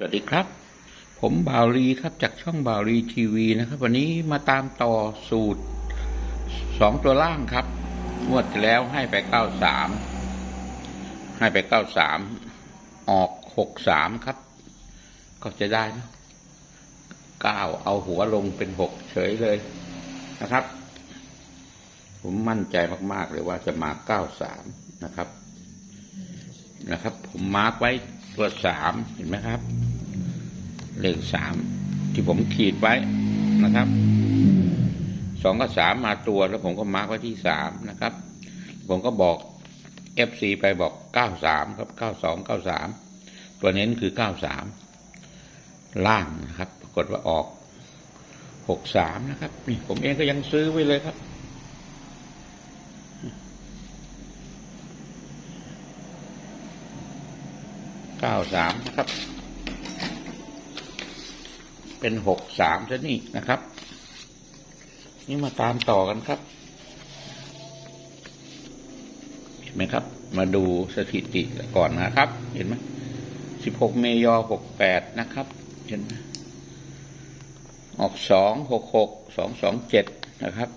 สวัสดีครับ ผมบ่าวลีครับจากช่องบ่าวลีทีวีนะครับ วันนี้มาตามต่อสูตรสองตัวล่างครับงวดที่แล้วให้ไปเก้าสามให้ไปเก้าสามออกหกสามครับ ก็จะได้นะเก้าเอาหัวลงเป็นหกเฉยเลยนะครับ ผมมั่นใจมาก ๆ เลยว่าจะมาเก้าสามนะครับ นะครับ ผมมาร์กไว้ตัวสามเห็นไหมครับ เลขสามที่ผมขีดไว้นะครับสองกับสามมาตัวแล้วผมก็มาร์กไว้ที่สามนะครับ ผมก็บอกเอฟซีไปบอกเก้าสามครับเก้าสองเก้าสามตัวเน้นคือเก้าสามล่างนะครับปรากฏว่าออกหกสามนะครับนี่ผมเองก็ยังซื้อไว้เลยครับเก้าสามนะครับ เป็นหกสามซะนี่นะครับ นี่มาตามต่อกันครับ เห็นไหมครับ มาดูสถิติก่อนนะครับ เห็นไหมสิบหกเมยอหกแปดนะครับ เห็นไหมออกสองหกหกสองสองเจ็ดนะครับ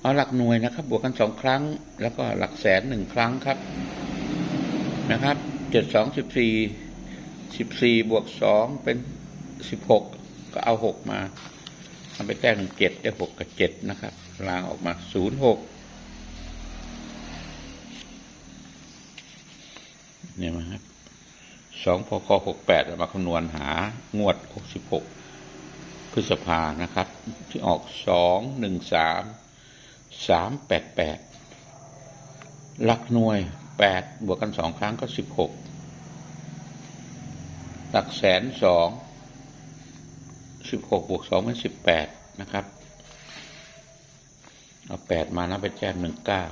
เอาหลักหน่วยนะครับ บวกกันสองครั้ง แล้วก็หลักแสนหนึ่งครั้งครับนะครับเจ็ดสองสิบสี่สิบสี่บวกสองเป็นสิบหก ก็เอาหกมาทำไปแต้มเจ็ดได้หกกับเจ็ดนะครับลางออกมาศูนย์หกเนี่ยมาครับสองพคหกแปดมาคำนวณหางวดหกสิบหกพฤษภานะครับ ที่ออกสองหนึ่งสามสามแปดแปดหลักหน่วยแปดบวกกันสองครั้งก็สิบหกหลักแสนสอง สิบหกบวกสองเป็นสิบแปดนะครับเอาแปดมานับไปแจ้มหนึ่งเก้า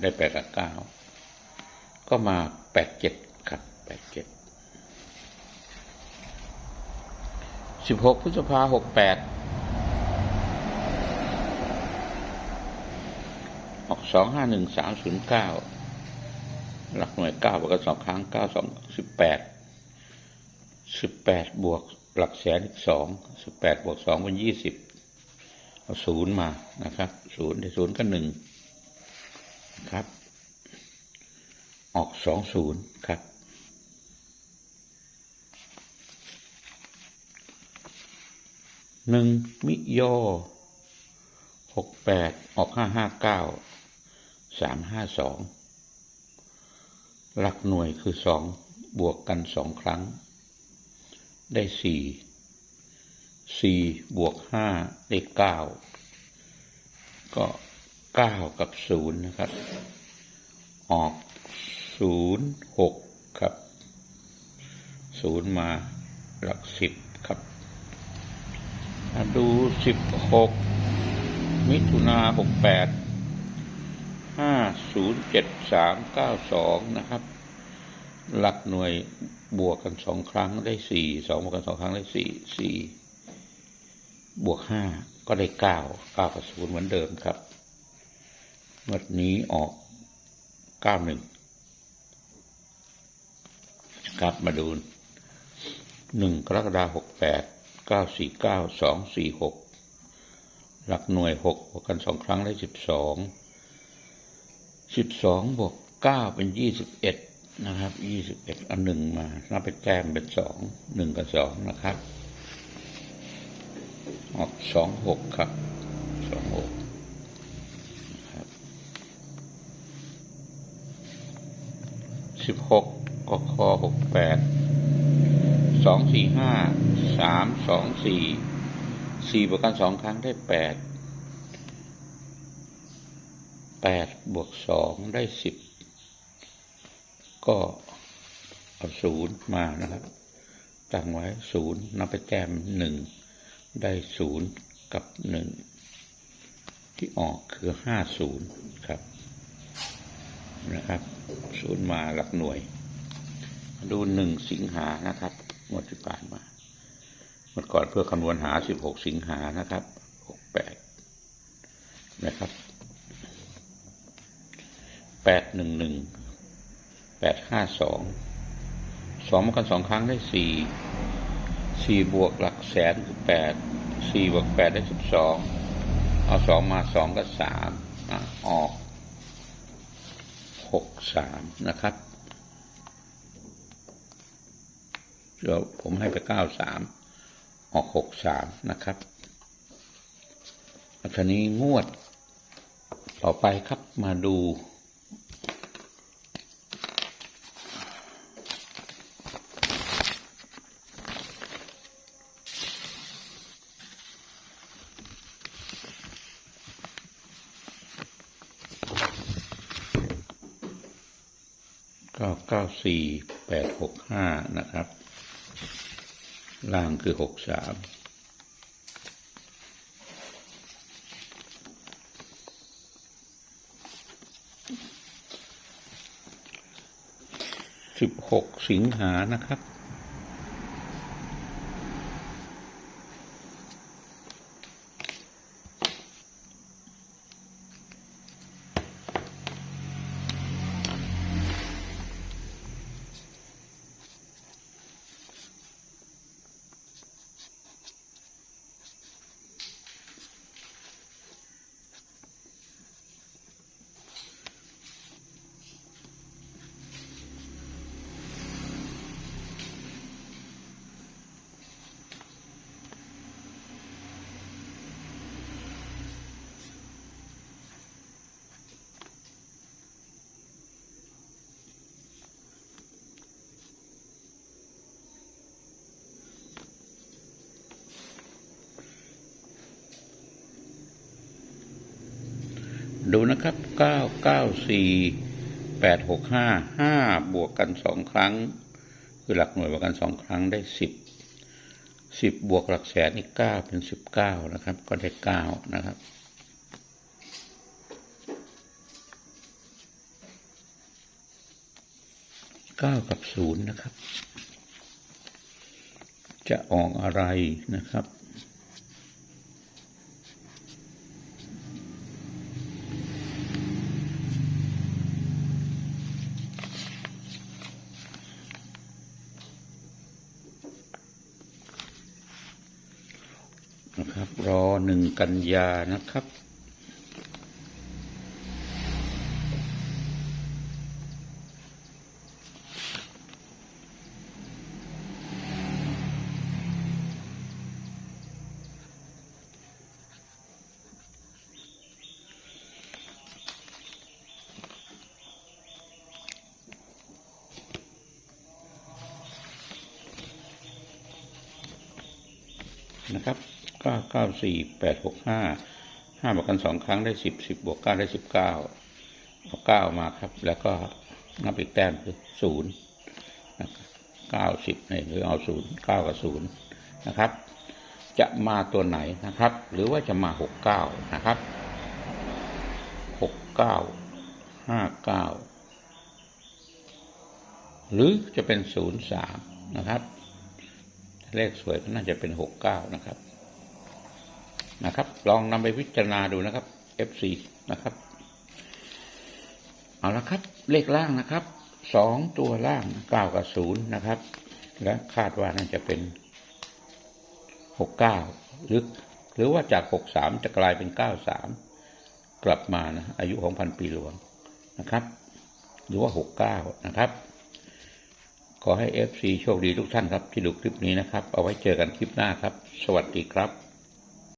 ได้แปดกับเก้าก็มาแปดเจ็ดครับแปดเจ็ดสิบหกพฤษภาหกแปดออกสองห้าหนึ่งสามศูนย์เก้าหลักหน่วยเก้าบวกกันสองครั้งเก้าสองสิบแปดสิบแปดบวก หลักแสนอีกสองสิบแปดบวกสองเป็นยี่สิบเอาศูนย์มานะครับศูนย์ได้ศูนย์ก็หนึ่งครับ ออกสองศูนย์ครับหนึ่งมิโยหกแปดออกห้าห้าเก้าสามห้าสองหลักหน่วยคือสองบวกกันสองครั้ง ได้สี่สี่บวกห้าได้เก้าก็เก้ากับศูนย์นะครับ ออกศูนย์หกครับศูนย์มาหลักสิบครับดูสิบหกมิถุนาหกแปดห้าศูนย์เจ็ดสามเก้าสองนะครับ หลักหน่วยบวกกันสองครั้งได้สี่สองบวกกันสองครั้งได้สี่สี่บวกห้าก็ได้เก้าเก้ากับศูนย์เหมือนเดิมครับเมื่อนี้ออกเก้าหนึ่งครับมาดูหนึ่งกรกฎาหกแปดเก้าสี่เก้าสองสี่หกหลักหน่วยหกบวกกันสองครั้งได้สิบสองสิบสองบวกเก้าเป็นยี่สิบเอ็ด นะครับยี่สิบเอ็ดเอาหนึ่งมานับไปแต้มเป็นสองหนึ่งกับสองนะครับ ออกสองหกครับสองหกครับสิบหกกคหกแปดสองสี่ห้าสามสองสี่สี่บวกกันสองครั้งได้แปดแปดบวกสองได้สิบ ก็เอาศูนย์มานะครับ ตั้งไว้ศูนย์นับไปแต้มหนึ่งได้ศูนย์กับหนึ่งที่ออกคือห้าศูนย์ครับนะครับศูนย์มาหลักหน่วย ดูหนึ่งสิงหานะครับงวดที่ผ่านมาเมื่อก่อนเพื่อคำนวณหาสิบหกสิงหานะครับหกแปดนะครับแปดหนึ่งหนึ่ง แปดห้าสองสองมากันสองครั้งได้สี่สี่บวกหลักแสนคือแปดสี่บวกแปดได้สิบสองเอาสองมาสองก็สามอออกหกสามนะครับเดี๋ยวผมให้ไปเก้าสามออกหกสามนะครับอันนี้งวดต่อไปครับมาดู ก้าเก้าสี่แปดหกห้านะครับ ล่างคือหกสามสิบหกสิงหานะครับ ดูนะครับเก้าเก้าสี่แปดหกห้าห้าบวกกันสองครั้ง คือหลักหน่วยบวกกันสองครั้งได้สิบสิบบวกหลักแสนอีกเก้าเป็นสิบเก้านะครับ ก็ได้เก้านะครับเก้ากับศูนย์นะครับ จะออกอะไรนะครับ นะค รับรอหนึ่งกันยานะครับ นะครับ เก้าเก้าสี่แปดหกห้าห้าบวกกันสองครั้งได้สิบสิบบวกเก้าได้สิบเก้าเอาเก้ามาครับ แล้วก็นับอีกแต้มคือศูนย์เก้าสิบเนี่ยหรือเอาศูนย์เก้ากับศูนย์นะครับ จะมาตัวไหนนะครับ หรือว่าจะมาหกเก้านะครับหกเก้าห้าเก้าหรือจะเป็นศูนย์สามนะครับ เลขสวยก็น่าจะเป็นหกเก้านะครับ นะครับ ลองนำไปพิจารณาดูนะครับ FC นะครับ เอาละครับ เลขล่างนะครับสองตัวล่างเก้ากับศูนย์นะครับ และคาดว่าน่าจะเป็นหกเก้าหรือหรือว่าจากหกสามจะกลายเป็นเก้าสามกลับมานะอายุของพันปีหลวงนะครับ หรือว่าหกเก้านะครับ ขอให้ FC โชคดีทุกท่านครับที่ดูคลิปนี้นะครับ เอาไว้เจอกันคลิปหน้าครับ สวัสดีครับ